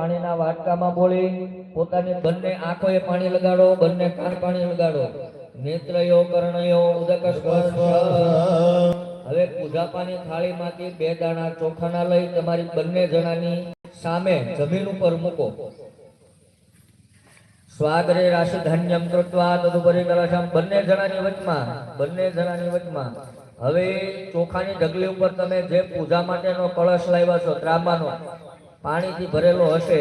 પાણીના વાટકામાં બોલી પોતાની બંને આંખોએ પાણી લગાડો, બંને કાન પાણી લગાડો. નેત્રયો, કર્ણયો ઉદક સ્પર્શ હવે પૂજાપાની થાળીમાંથી બે દાણા ચોખાના લઈ તમારી બંને જણાની સામે જમીન ઉપર મૂકો. સ્વાગરે રાશિ ધાન્યમ કૃત્વા તદુપરી કલાશામ. બંને જણાની વચમાં, બંને જણાની વચમાં. હવે ચોખાની ઢગલી ઉપર તમે જે પૂજા માટેનો કળશ લાવ્યા છો, ત્રાંબાનો પાણીથી ભરેલો હશે,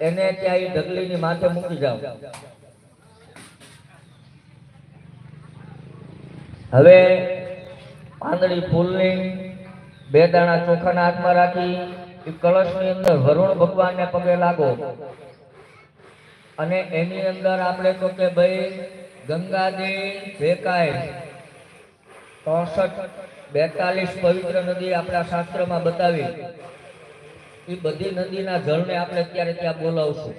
એને ત્યાં એ ઢગલીની માથે મૂકી જાઓ. હવે પાંદડી ફૂલની બે દાણા ચોખાના હાથમાં રાખી એ કળશની અંદર વરુણ ભગવાનને પગે લાગો. અને એની અંદર આપણે તો કે ભાઈ ગંગાજી ભેકાય. ચોસઠ બેતાલીસ પવિત્ર નદી આપણા શાસ્ત્રમાં બતાવી. એ બધી નદીના જળને આપણે અત્યારે ત્યાં બોલાવશું.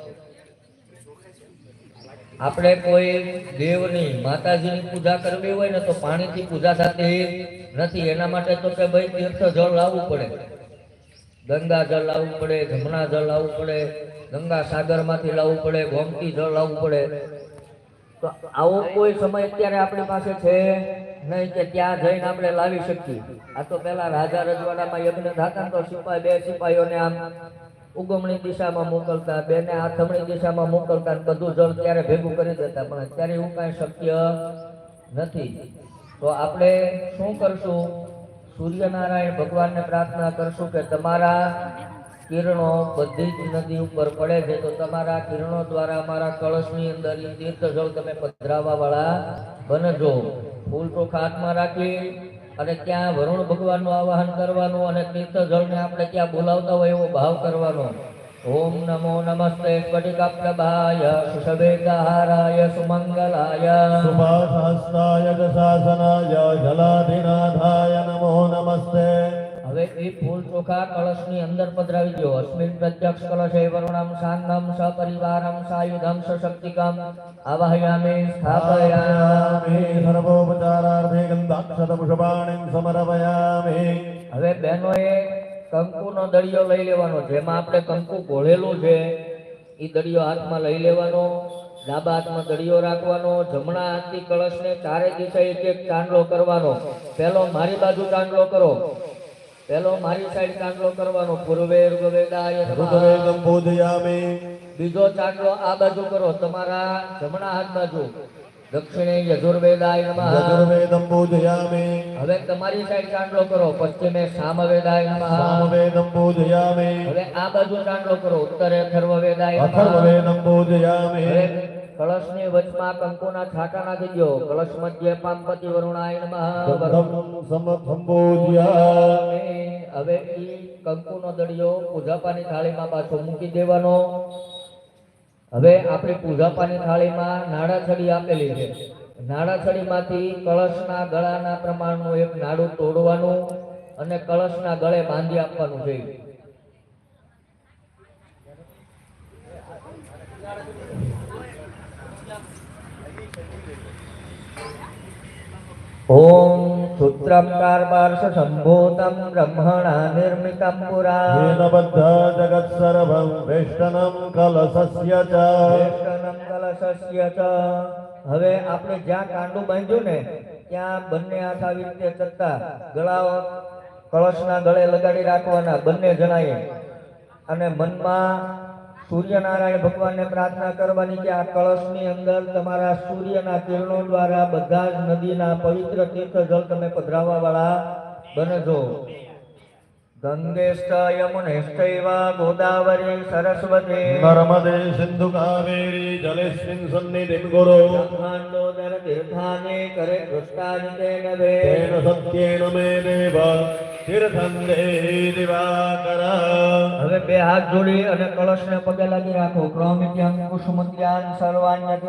આપણે કોઈ દેવની માતાજીની પૂજા કરવી હોય ને તો પાણીથી પૂજા થતી નથી. એના માટે તો કે ભાઈ તીર્થ જળ લાવવું પડે. ગંગા જળ લાવવું પડે, જમણા જળ લાવવું પડે, ગંગા સાગરમાંથી લાવવું પડે, ગોમતી જળ લાવવું પડે. તો આવો કોઈ સમય અત્યારે આપણી પાસે છે? નહીં કે ત્યાં જઈને આપણે લાવી શકીએ. આ તો પેલા રાજા રજવાડામાં યજ્ઞ થતા તો સિપાહી બે સિપાહીઓને આમ ઉગમણી દિશામાં મોકલતા, બેને આથમણી દિશામાં મોકલતા બધું જળ ત્યારે ભેગું કરી દેતા. પણ અત્યારે એવું કાંઈ શક્ય નથી. તો આપણે શું કરશું? સૂર્યનારાયણ ભગવાનને પ્રાર્થના કરશું કે તમારા કિરણો બધી જ નદી ઉપર પડે છે. તો તમારા કિરણો દ્વારા અમારા કળશની અંદર તીર્થ જળ તમે પધરાવા વાળા બનજો. ફૂલ તો હાથમાં રાખી અને ત્યાં વરુણ ભગવાનનું આવાહન કરવાનું અને તીર્થ આપણે ત્યાં બોલાવતા હોય એવો ભાવ કરવાનો. ઓમ નમો નમસ્તે સ્ફટિકાપ્રભાય સુષભેદહારાય સુમંગલાય. સુભાષહસ્તાય દશાસનાય જલાધિના એ ફૂલ ચોખા કળશની અંદર પધરાવી દો. અસ્મિન પ્રત્યક્ષ કલશે વરુણમ સાંગમ સપરિવારમ સાયુધમ સશક્તિકમ. આવાહયામે સ્થાપયામે. સર્વોપચારાર્થે ગંધાક્ષત ગંધાક્ષતપુષ્પાણીં સમર્પયામિ. હવે બહેનોએ કંકુનો દળિયો લઈ લેવાનો જેમાં આપણે કંકુ ઘોળેલું છે. એ દળિયો હાથમાં લઈ લેવાનો ડાબા હાથમાં દળિયો રાખવાનો જમણા હાથથી કળશને ચારે દિશા એક એક ચાંદલો કરવાનો. પહેલો મારી બાજુ ચાંદલો કરો. પહેલો મારી સાઈડ ચાંદલો કરવાનો. પૂર્વે. બીજો ચાંદલો આ બાજુ કરો તમારા જમણા હાથ બાજુ. દક્ષિણે યજુર્વેદાય નમઃ. યજુર્વેદં બોધયામે. હવે તમારી સાઈડ ચાંદલો કરો પશ્ચિમે સામવેદાય નમઃ. સામવેદં બોધયામે. હવે આ બાજુ ચાંદલો કરો ઉત્તરે અથર્વવેદાય નમઃ. અથર્વવેદં પૂજયામિ હવે કળશની વચમાં કંકુના છાંટા નાખી દો કળશ મધ્ય પામપતિ વરુણાય નમઃ. હવે ઈ કંકુનો દળિયો પૂજાપાની થાળીમાં પાછો મૂકી દેવાનો. હવે આપણી પૂજાપાની થાળીમાં નાળાછડી આપેલી છે. નાળાછડીમાંથી કળશના ગળાના પ્રમાણનું એક નાડું તોડવાનું અને કળશના ગળે બાંધી આપવાનું છે. ઓમ સૂત્રમ કાર્બાર્ષ સંભૂતમ બ્રહ્મણા નિર્મિતમ પુરા येन बद्ध जगत्सर्वं वेष्टनं कलशस्य च વેષ્ટનમ કલશસ્ય ચ. હવે આપણે જ્યાં કાંડું બાંધ્યું ને ત્યાં બંને હાથ આવી રીતે કરતા ગળાઓ કળશના ગળે લગાડી રાખવાના બંને જણાએ અને મનમાં સૂર્યનારાયણ ભગવાનને પ્રાર્થના કરવાની કે આ કળશની અંદર તમારા સૂર્યના કિરણો દ્વારા બધા જ નદીના પવિત્ર તીર્થ જળ તમે પધરાવવા વાળા બનજો. ગંગેશ્ચ યમુનેશ્ચૈવ ગોદાવરી સરસ્વતી નર્મદે સિંધુ કાવેરી જલેસ્મિન સન્નિધિં ગુરુ ગંગાનોદર તીર્થાને કરે કૃષ્ણાંતે તેન સત્યેન મે દેવ તીર્થંદે દિવાકર હવે બે હાથ જોડી અને કળશને પગે લાગી રાખો ક્રોમિત્યં કુસુમત્યાન સર્વાન્ય